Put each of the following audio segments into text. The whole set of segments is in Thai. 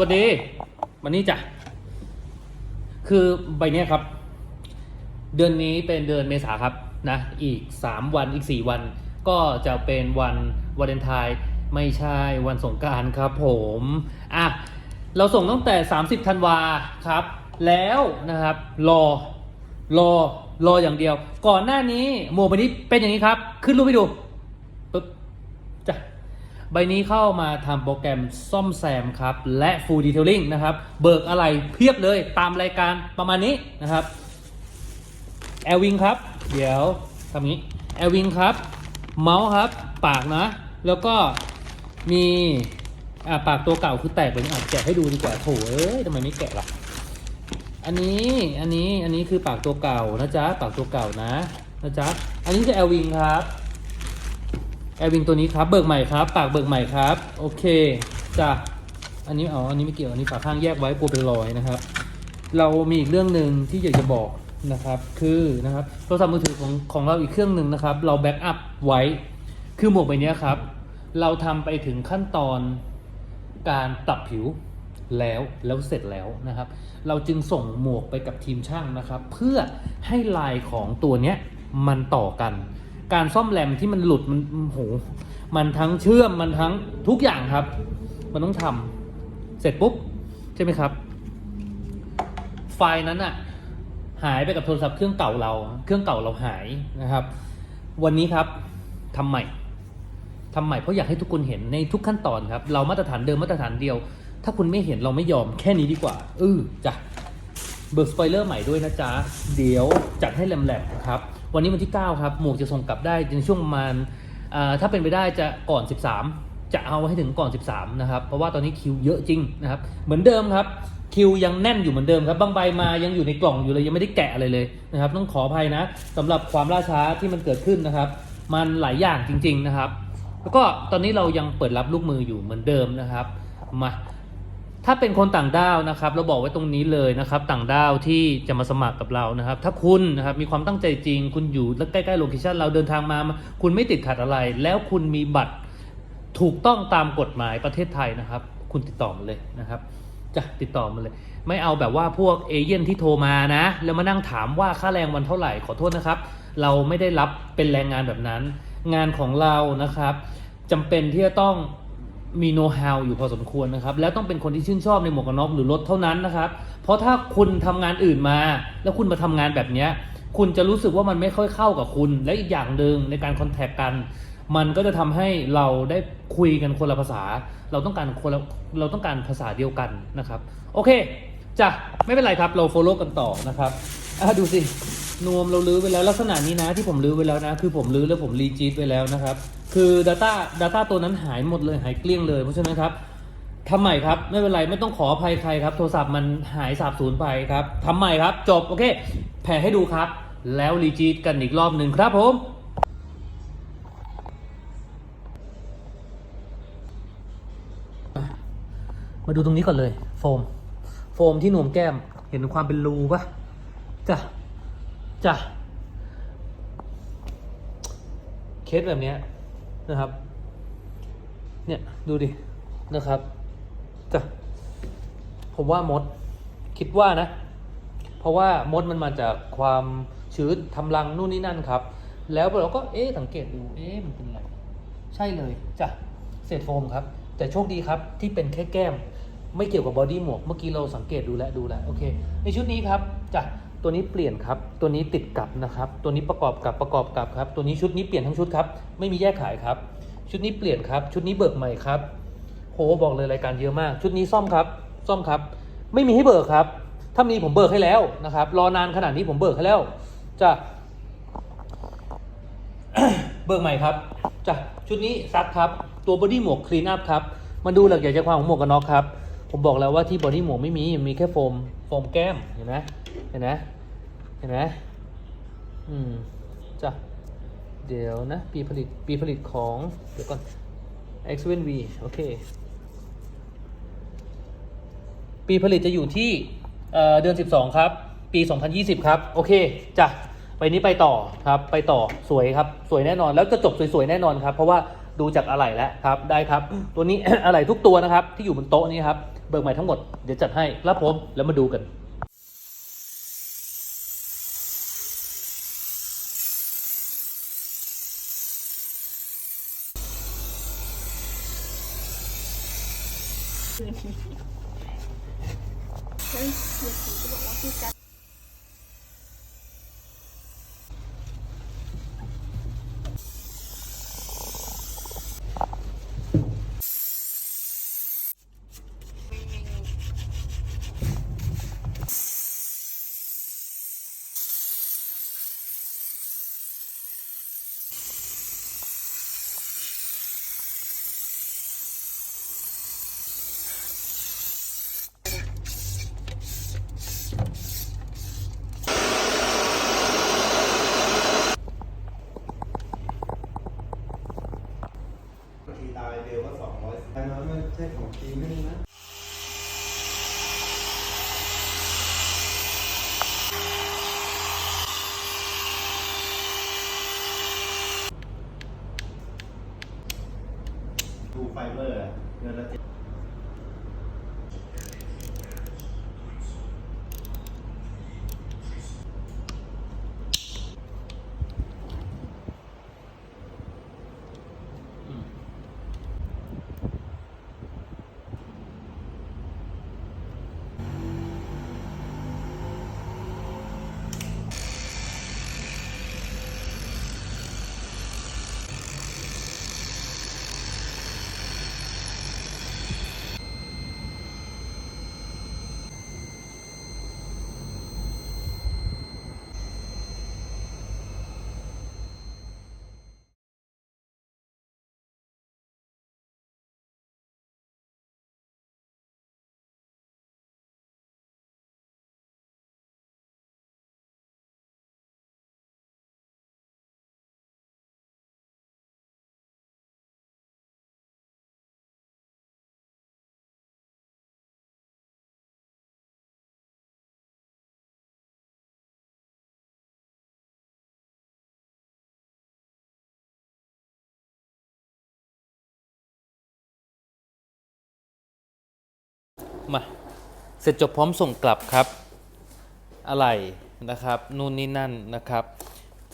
วัสดีวันนี้จ้ะ คือใบเนี้ยครับ เดือนนี้เป็นเดือนเมษาครับนะ อีก 3 วันอีก 4 วัน ก็จะเป็นวันวาเลนไทน์ไม่ใช่วันสงการครับผมอะเราส่งตั้งแต่ 30ธันวาครับ แล้วนะครับ รอรอรออย่างเดียว ก่อนหน้านี้หมวกใบนี้เป็นอย่างนี้ครับ ขึ้นรูปให้ดู ใบนี้เข้ามาทำโปรแกรมซ่อมแซมครับ และ Full Detailing นะครับ เบิกอะไรเพียบเลยตามรายการประมาณนี้นะครับแอลวิงครับ เดี๋ยวทำนี้แอลวิงครับ เมาส์ครับ ปากนะ แล้วก็มีอ่าปากตัวเก่าคือแตกไปนี่อะแกะให้ดูดีกว่าโถเอ้ยทำไมไม่แกะล่ะอันนี้อันนี้อันนี้คือปากตัวเก่านะจ๊ะปากตัวเก่านะนะจ๊ะอันนี้คือแอลวิงครับ แอร์วิงตัวนี้ครับ เบิกใหม่ครับ ปากเบิกใหม่ครับ โอเคจ้ะอันนี้อ๋ออันนี้ไม่เกี่ยว อันนี้ฝาข้างแยกไว้กลัวเป็นรอยนะครับ เรามีอีกเรื่องหนึ่งที่อยากจะบอกนะครับ คือนะครับโทรศัพท์มือถือของของเราอีกเครื่องหนึ่งนะครับ เราแบ็กอัพไว้ คือหมวกใบนี้ครับ เราทำไปถึงขั้นตอนการปรับผิวแล้วแล้วเสร็จแล้วนะครับ เราจึงส่งหมวกไปกับทีมช่างนะครับ เพื่อให้ลายของตัวเนี้ยมันต่อกัน การซ่อมแรมที่มันหลุดมันโหมันทั้งเชื่อมมันทั้งทุกอย่างครับ มันต้องทำเสร็จปุ๊บ ใช่ไหมครับ ไฟล์นั้นอะหายไปกับโทรศัพท์เครื่องเก่าเรา เครื่องเก่าเราหายนะครับ วันนี้ครับทำใหม่ทำใหม่เพราะอยากให้ทุกคนเห็นในทุกขั้นตอนครับ เรามาตรฐานเดิมมาตรฐานเดียว ถ้าคุณไม่เห็นเราไม่ยอมแค่นี้ดีกว่าเออจ้ะ เบิกสปอยเลอร์ใหม่ด้วยนะจ๊ะ เดี๋ยวจัดให้แหลมๆนะครับ วันนี้วันที่ 9 ครับ หมวกจะส่งกลับได้ในช่วงประมาณถ้าเป็นไปได้จะก่อน 13 จะเอาให้ถึงก่อน 13 นะครับ เพราะว่าตอนนี้คิวเยอะจริงนะครับ เหมือนเดิมครับ คิวยังแน่นอยู่เหมือนเดิมครับ บางใบมายังอยู่ในกล่องอยู่เลยยังไม่ได้แกะอะไรเลยนะครับ ต้องขออภัยนะสำหรับความล่าช้าที่มันเกิดขึ้นนะครับ มันหลายอย่างจริง ๆนะครับ แล้วก็ตอนนี้เรายังเปิดรับลูกมืออยู่เหมือนเดิมนะครับ มา ถ้าเป็นคนต่างด้าวนะครับ เราบอกไว้ตรงนี้เลยนะครับ ต่างด้าวที่จะมาสมัครกับเรานะครับ ถ้าคุณนะครับมีความตั้งใจจริง คุณอยู่ใกล้ๆโลเคชันเราเดินทางมา คุณไม่ติดขัดอะไร แล้วคุณมีบัตรถูกต้องตามกฎหมายประเทศไทยนะครับ คุณติดต่อมาเลยนะครับจะติดต่อมาเลย ไม่เอาแบบว่าพวกเอเย่นที่โทรมานะ แล้วมานั่งถามว่าค่าแรงวันเท่าไหร่ขอโทษนะครับ เราไม่ได้รับเป็นแรงงานแบบนั้น งานของเรานะครับจำเป็นที่จะต้อง มีโน้ตฮาวอยู่พอสมควรนะครับ แล้วต้องเป็นคนที่ชื่นชอบในหมวกกันน็อกหรือรถเท่านั้นนะครับ เพราะถ้าคุณทำงานอื่นมา แล้วคุณมาทำงานแบบเนี้ยคุณจะรู้สึกว่ามันไม่ค่อยเข้ากับคุณ และอีกอย่างหนึ่งในการคอนแทคกัน มันก็จะทำให้เราได้คุยกันคนละภาษา เราต้องการคนละเราต้องการภาษาเดียวกันนะครับ โอเคจ้ะไม่เป็นไรครับเรา follow กันต่อนะครับดูสินวมเราลื้อไปแล้วลักษณะนี้นะที่ผมลื้อไปแล้วนะ คือผมลื้อแล้วผมรีจีตไปแล้วนะครับ คือ Data Data ตัวนั้นหายหมดเลยหายเกลี้ยงเลย เพราะฉะนั้นครับทำใหม่ครับไม่เป็นไรไม่ต้องขออภัยใครครับ โทรศัพท์มันหายสาบสูญไปครับทำใหม่ครับ จบโอเค แผ่ให้ดูครับ แล้วรีจีตกันอีกรอบหนึ่งครับผมมาดูตรงนี้ก่อนเลย โฟม โฟมที่หนวมแก้มเห็นความเป็นรูปะจ้ะจ้ะเคสแบบเนี้ย นะครับ เนี่ยดูดินะครับจะผมว่ามดคิดว่านะ เพราะว่ามดมันมาจากความชื้นทำรังนู่นนี่นั่นครับ แล้วเราก็เอ๊ะสังเกตดูเอ๊ะมันเป็นอะไรใช่เลยจ้ะเศษโฟมครับ แต่โชคดีครับที่เป็นแค่แก้ม ไม่เกี่ยวกับบอดี้หมวกเมื่อกี้เราสังเกตดูแลดูแลโอเค ในชุดนี้ครับจ้ะ ตัวนี้เปลี่ยนครับ ตัวนี้ติดกับนะครับ ตัวนี้ประกอบกับประกอบกับครับ ตัวนี้ชุดนี้เปลี่ยนทั้งชุดครับ ไม่มีแยกขายครับ ชุดนี้เปลี่ยนครับ ชุดนี้เบิกใหม่ครับโหบอกเลยรายการเยอะมาก ชุดนี้ซ่อมครับ ซ่อมครับ ไม่มีให้เบิกครับ ถ้ามีผมเบิกให้แล้วนะครับ รอนานขนาดนี้ผมเบิกให้แล้ว จะเบิกใหม่ครับจ้ะชุดนี้ซักครับ ตัวบอดี้หมวกคลีนอัพครับมาดูหลักใหญ่ใจความของหมวกกันน็อกครับ ผมบอกแล้วว่าที่บอดี้หมวกไม่มี มีแค่โฟม โฟมแก้ม เห็นไหมเห็นไหม เห็นไหมอืมจ้ะเดี๋ยวนะ ปีผลิต ปีผลิตของ เดี๋ยวก่อน x 7 v โอเค ปีผลิตจะอยู่ที่เอ่อเดือน 12 ครับ ปี 2020 ครับ โอเคจ้ะไปนี้ไปต่อครับ ไปต่อสวยครับ สวยแน่นอน แล้วจะจบสวยๆ แน่นอนครับ เพราะว่าดูจากอะไหล่แล้วครับ ได้ครับ ตัวนี้ อะไหล่ทุกตัวนะครับ ที่อยู่บนโต๊ะนี้ครับ เบิกใหม่ทั้งหมด เดี๋ยวจัดให้รับผม แล้วมาดูกัน มาเสร็จจบพร้อมส่งกลับครับ อะไรนะครับนู่นนี่นั่นนะครับ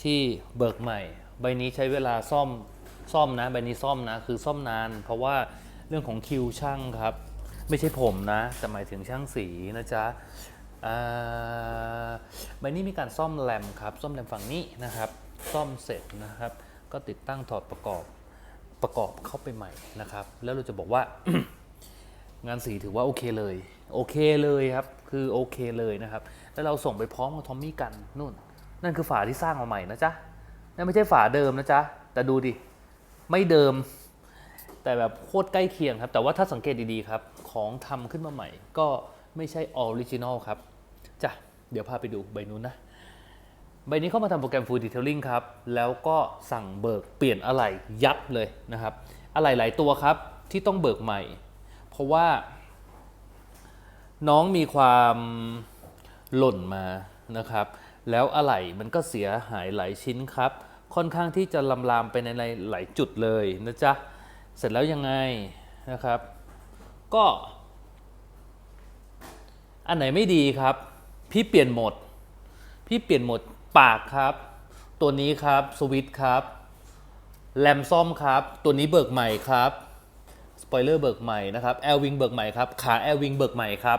ที่เบิกใหม่ ใบนี้ใช้เวลาซ่อมซ่อมนะใบนี้ซ่อมนะคือซ่อมนาน เพราะว่าเรื่องของคิวช่างครับ ไม่ใช่ผมนะแต่หมายถึงช่างสีนะจ๊ะใบนี้มีการซ่อมแรมครับ ซ่อมแรมฝั่งนี้นะครับ ซ่อมเสร็จนะครับ ก็ติดตั้งถอดประกอบประกอบเข้าไปใหม่นะครับ แล้วเราจะบอกว่า งานสีถือว่าโอเคเลย โอเคเลยครับ คือโอเคเลยนะครับ แล้วเราส่งไปพร้อมกับทอมมี่กันนู่น นั่นคือฝาที่สร้างมาใหม่นะจ๊ะ นั่นไม่ใช่ฝาเดิมนะจ๊ะ แต่ดูดิ ไม่เดิม แต่แบบโคตรใกล้เคียงครับ แต่ว่าถ้าสังเกตดีๆครับ ของทำขึ้นมาใหม่ ก็ไม่ใช่ออริจินอลครับ จ้ะ เดี๋ยวพาไปดูใบนู้นนะ ใบนี้เข้ามาทำโปรแกรม Full Detailing ครับ แล้วก็สั่งเบิกเปลี่ยนอะไหล่ยับเลยนะครับ อะไหล่หลายตัวครับที่ต้องเบิกใหม่ เพราะว่า น้องมีความหล่นมานะครับ แล้วอะไหล่มันก็เสียหายหลายชิ้นครับ ค่อนข้างที่จะลำลามไปในหลายจุดเลยนะจ๊ะ เสร็จแล้วยังไงนะครับ ก็ อันไหนไม่ดีครับ พี่เปลี่ยนหมด พี่เปลี่ยนหมดปากครับ ตัวนี้ครับสวิตครับแรมซ่อมครับ ตัวนี้เบิกใหม่ครับ ปอยเลอร์เบิกใหม่นะครับแอลวิงเบิกใหม่ครับขาแอลวิงเบิกใหม่ครับ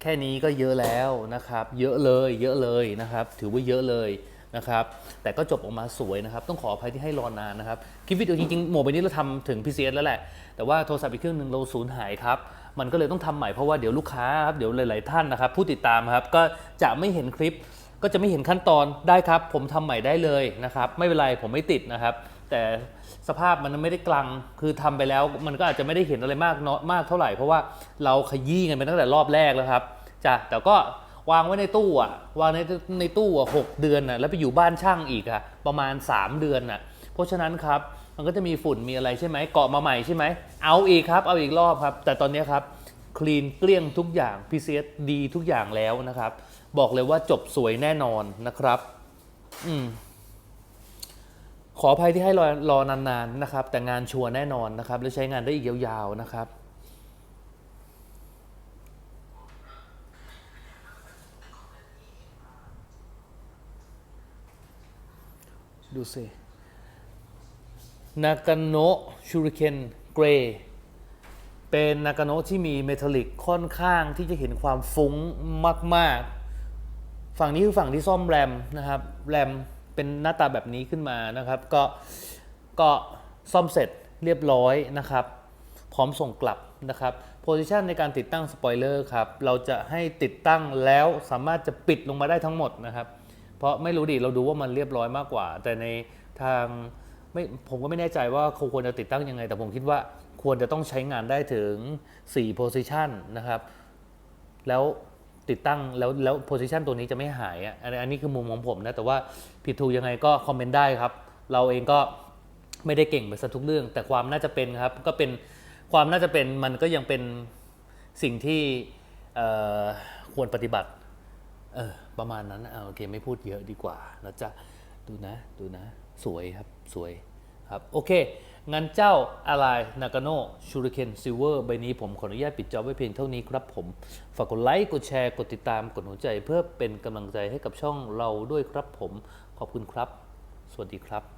แค่นี้ก็เยอะแล้วนะครับเยอะเลยเยอะเลยนะครับถือว่าเยอะเลยนะครับแต่ก็จบออกมาสวยนะครับ ต้องขออภัยที่ให้รอนานนะครับ คลิปวิดีโอจริงๆโหมดใบนี้เราทำถึง PCS แล้วแหละ แต่ว่าโทรศัพท์อีกเครื่องหนึ่งเราสูญหายครับ มันก็เลยต้องทำใหม่เพราะว่าเดี๋ยวลูกค้าครับเดี๋ยวหลายๆท่านนะครับ ผู้ติดตามครับก็จะไม่เห็นคลิป ก็จะไม่เห็นขั้นตอนได้ครับ ผมทำใหม่ได้เลยนะครับ ไม่เป็นไรผมไม่ติดนะครับ แต่สภาพมันไม่ได้กลังคือทำไปแล้ว มันก็อาจจะไม่ได้เห็นอะไรมากเนาะมากเท่าไหร่เพราะว่าเราขยี้กันไปตั้งแต่รอบแรกแล้วครับจ้ะแต่ก็วางไว้ในตู้อะวางในในตู้อะหกเดือนอะแล้วไปอยู่บ้านช่างอีกอะประมาณ 3 เดือนอะเพราะฉะนั้นครับมันก็จะมีฝุ่นมีอะไรใช่ไหมเกาะมาใหม่ใช่ไหมเอาอีกครับเอาอีกรอบครับ แต่ตอนนี้ครับคลีนเกลี้ยงทุกอย่าง PCS ดีทุกอย่างแล้วนะครับ บอกเลยว่าจบสวยแน่นอนนะครับ อืม ขออภัยที่ให้รอรอนานๆนะครับ แต่งานชัวร์แน่นอนนะครับ และใช้งานได้อีกยาวๆนะครับ ดูสินากาโนะชูริเคนเกรเป็นนากาโนะที่มีเมทัลลิกค่อนข้างที่จะเห็นความฟุ้งมาก ๆ ฝั่งนี้คือฝั่งที่ซ่อมแรมนะครับ แรม เป็นหน้าตาแบบนี้ขึ้นมานะครับ ก็ก็ซ่อมเสร็จเรียบร้อยนะครับ พร้อมส่งกลับนะครับโพซิชันในการติดตั้งสปอยเลอร์ครับเราจะให้ติดตั้งแล้วสามารถจะปิดลงมาได้ทั้งหมดนะครับ เพราะไม่รู้ดิเราดูว่ามันเรียบร้อยมากกว่า แต่ในทางไม่ผมก็ไม่แน่ใจว่าเขาควรจะติดตั้งยังไง แต่ผมคิดว่าควรจะต้องใช้งานได้ถึง 4 position นะครับ แล้ว ติดตั้งแล้วแล้วโพซิชันตัวนี้จะไม่หายอะอันนี้คือมุมของผมนะแต่ว่าผิดถูกยังไงก็คอมเมนต์ได้ครับ เราเองก็ไม่ได้เก่งไปซะทุกเรื่อง แต่ความน่าจะเป็นครับก็เป็นความน่าจะเป็นมันก็ยังเป็นสิ่งที่ควรปฏิบัติเออประมาณนั้นเอาโอเคไม่พูดเยอะดีกว่านะจ๊ะดูนะดูนะ สวยครับสวยครับโอเค งั้นเจ้าอะไรนากาโนชูริเคนซิลเวอร์ใบนี้ผมขออนุญาตปิดจอไว้เพียงเท่านี้ครับผม ฝากกดไลค์กดแชร์กดติดตามกดหัวใจเพื่อเป็นกำลังใจให้กับช่องเราด้วยครับผม ขอบคุณครับ สวัสดีครับ